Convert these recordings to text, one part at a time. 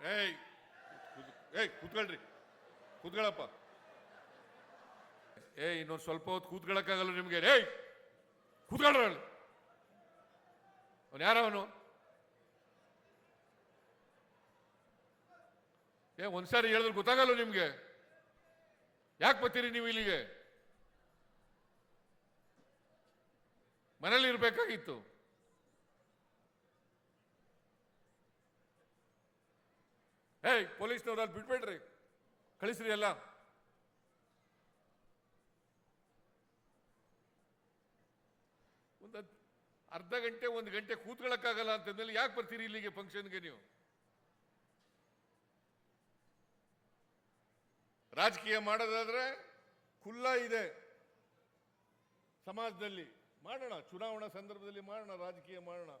ಏಯ್ ಏಯ್, ಕೂತ್ಕೊಳ್ರಿ. ಕೂತ್ಕೊಳಪ್ಪ. ಏಯ್, ಇನ್ನೊಂದು ಸ್ವಲ್ಪ ಹೊತ್ತು ಕೂತ್ಕೊಳ್ಳೋಕ್ಕಾಗಲ್ಲ ನಿಮಗೆ. ಏಯ್, ಕೂತ್ಕೊಳ್ರಿ ಅವನು. ಯಾರವನು ಏ, ಒಂದ್ಸಾರಿ ಹೇಳಿದ್ರೆ ಗೊತ್ತಾಗಲ್ಲ ನಿಮ್ಗೆ. ಯಾಕೆ ಬರ್ತೀರಿ ನೀವು ಇಲ್ಲಿಗೆ? ಮನೇಲಿ ಇರ್ಬೇಕಾಗಿತ್ತು. ಏಯ್ ಪೊಲೀಸ್ನವ್ರು ಅಲ್ಲಿ ಬಿಟ್ಬೇಡ್ರಿ ಕಳಿಸ್ರಿ ಎಲ್ಲ. ಒಂದು ಅರ್ಧ ಗಂಟೆ, ಒಂದು ಗಂಟೆ ಕೂತ್ಕೊಳ್ಳೋಕ್ಕಾಗಲ್ಲ ಅಂತಂದ್ಮೇಲೆ ಯಾಕೆ ಬರ್ತೀರಿ ಇಲ್ಲಿಗೆ ಫಂಕ್ಷನ್ಗೆ ನೀವು? ರಾಜಕೀಯ ಮಾಡೋದಾದ್ರೆ ಖುಲ್ಲ ಇದೆ ಸಮಾಜದಲ್ಲಿ. ಮಾಡೋಣ, ಚುನಾವಣಾ ಸಂದರ್ಭದಲ್ಲಿ ಮಾಡೋಣ, ರಾಜಕೀಯ ಮಾಡೋಣ.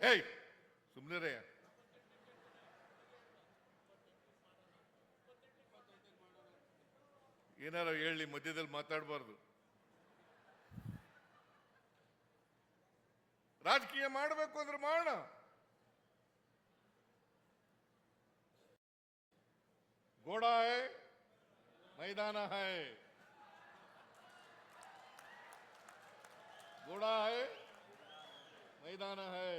ಏಯ್ ಸುಮ್ಮನೆ ಏನಾರ ಹೇಳಿ, ಮಧ್ಯದಲ್ಲಿ ಮಾತಾಡಬಾರ್ದು. ರಾಜಕೀಯ ಮಾಡಬೇಕು ಅಂದ್ರೆ ಮಾಡೋಣ ಗೋಡ ಹೈ, ಮೈದಾನ ಹಾಯ್ ಗೋಡ ಹೈ, ಮೈದಾನ ಹೈ.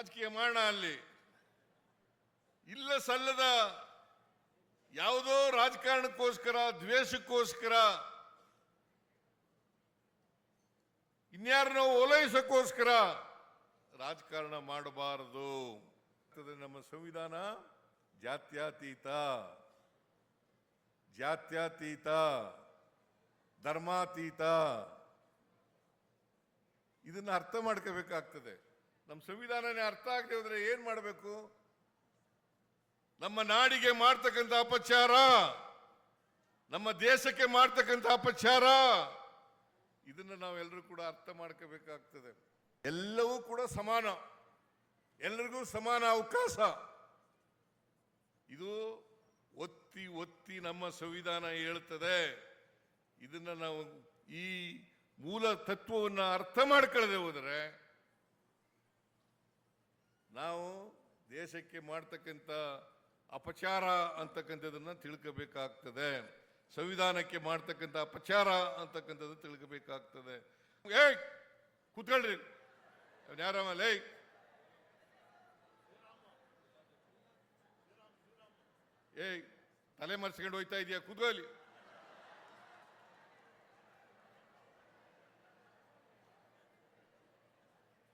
ರಾಜಕೀಯ ಮಾಡೋಣ ಅಲ್ಲಿ. ಇಲ್ಲ ಸಲ್ಲದ ಯಾವುದೋ ರಾಜಕಾರಣಕ್ಕೋಸ್ಕರ, ದ್ವೇಷಕ್ಕೋಸ್ಕರ, ಇನ್ಯಾರನ್ನೋ ಓಲೈಸಕ್ಕೋಸ್ಕರ ರಾಜಕಾರಣ ಮಾಡಬಾರದು. ನಮ್ಮ ಸಂವಿಧಾನ? ಜಾತ್ಯಾತೀತ. ಜಾತ್ಯಾತೀತ. ಧರ್ಮಾತೀತ. ಇದನ್ನ ಅರ್ಥ ಮಾಡ್ಕೋಬೇಕಾಗ್ತದೆ. ನಮ್ಮ ಸಂವಿಧಾನನೇ ಅರ್ಥ ಆಗದೆ ಹೋದ್ರೆ ಏನ್ ಮಾಡಬೇಕು? ನಮ್ಮ ನಾಡಿಗೆ ಮಾಡ್ತಕ್ಕಂಥ ಅಪಚಾರ, ನಮ್ಮ ದೇಶಕ್ಕೆ ಮಾಡ್ತಕ್ಕಂಥ ಅಪಚಾರ, ಇದನ್ನು ನಾವೆಲ್ಲರೂ ಕೂಡ ಅರ್ಥ ಮಾಡ್ಕೋಬೇಕಾಗ್ತದೆ. ಎಲ್ಲವೂ ಕೂಡ ಸಮಾನ. ಎಲ್ಲರಿಗೂ ಸಮಾನ ಅವಕಾಶ. ಇದು ಒತ್ತಿ ಒತ್ತಿ ನಮ್ಮ ಸಂವಿಧಾನ ಹೇಳ್ತದೆ. ಇದನ್ನು ನಾವು ಈ ಮೂಲ ತತ್ವವನ್ನು ಅರ್ಥ ಮಾಡ್ಕೊಳ್ಳದೆ ಹೋದರೆ ನಾವು ದೇಶಕ್ಕೆ ಮಾಡ್ತಕ್ಕಂಥ ಅಪಚಾರ ಅಂತಕ್ಕಂಥದ್ದನ್ನು ತಿಳ್ಕೋಬೇಕಾಗ್ತದೆ. ಸಂವಿಧಾನಕ್ಕೆ ಮಾಡ್ತಕ್ಕಂಥ ಅಪಚಾರ ಅಂತಕ್ಕಂಥದ್ದು ತಿಳ್ಕೋಬೇಕಾಗ್ತದೆ. ಏಯ್, ಕೂತ್ಕೊಳ್ರಿ. ಯಾರಮ್ಮ? ಲೇ ಏಯ್, ತಲೆ ಮರೆಸ್ಕೊಂಡು ಹೋಯ್ತಾ ಇದೆಯಾ? ಕೂತ್ಕೊಳ್ಳಿ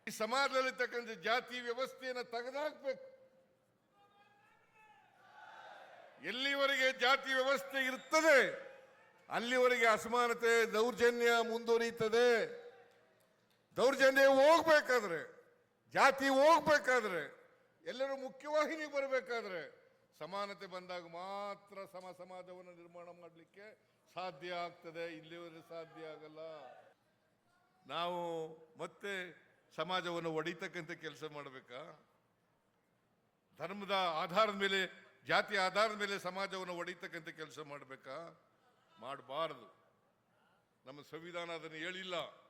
ಈ ಸಮಾಜದಲ್ಲಿ ತಕ್ಕಂಥ ಜಾತಿ ವ್ಯವಸ್ಥೆಯನ್ನು ತೆಗೆದಾಕ್ಬೇಕು. ಎಲ್ಲಿವರೆಗೆ ಜಾತಿ ವ್ಯವಸ್ಥೆ ಇರ್ತದೆ ಅಲ್ಲಿವರೆಗೆ ಅಸಮಾನತೆ, ದೌರ್ಜನ್ಯ ಮುಂದುವರಿಯುತ್ತದೆ. ದೌರ್ಜನ್ಯ ಹೋಗ್ಬೇಕಾದ್ರೆ, ಜಾತಿ ಹೋಗ್ಬೇಕಾದ್ರೆ, ಎಲ್ಲರೂ ಮುಖ್ಯವಾಹಿನಿಗೆ ಬರಬೇಕಾದ್ರೆ ಸಮಾನತೆ ಬಂದಾಗ ಮಾತ್ರ ಸಮ ಸಮಾಜವನ್ನು ನಿರ್ಮಾಣ ಮಾಡಲಿಕ್ಕೆ ಸಾಧ್ಯ ಆಗ್ತದೆ. ಇಲ್ಲಿವರೆಗೆ ಸಾಧ್ಯ ಆಗಲ್ಲ. ನಾವು ಮತ್ತೆ ಸಮಾಜವನ್ನು ಒಡಿತಕ್ಕಂಥ ಕೆಲಸ ಮಾಡಬೇಕಾ? ಧರ್ಮದ ಆಧಾರದ ಮೇಲೆ, ಜಾತಿ ಆಧಾರದ ಮೇಲೆ ಸಮಾಜವನ್ನು ಒಡೀತಕ್ಕಂಥ ಕೆಲಸ ಮಾಡಬೇಕಾ? ಮಾಡಬಾರದು. ನಮ್ಮ ಸಂವಿಧಾನ ಅದನ್ನು ಹೇಳಿಲ್ಲ.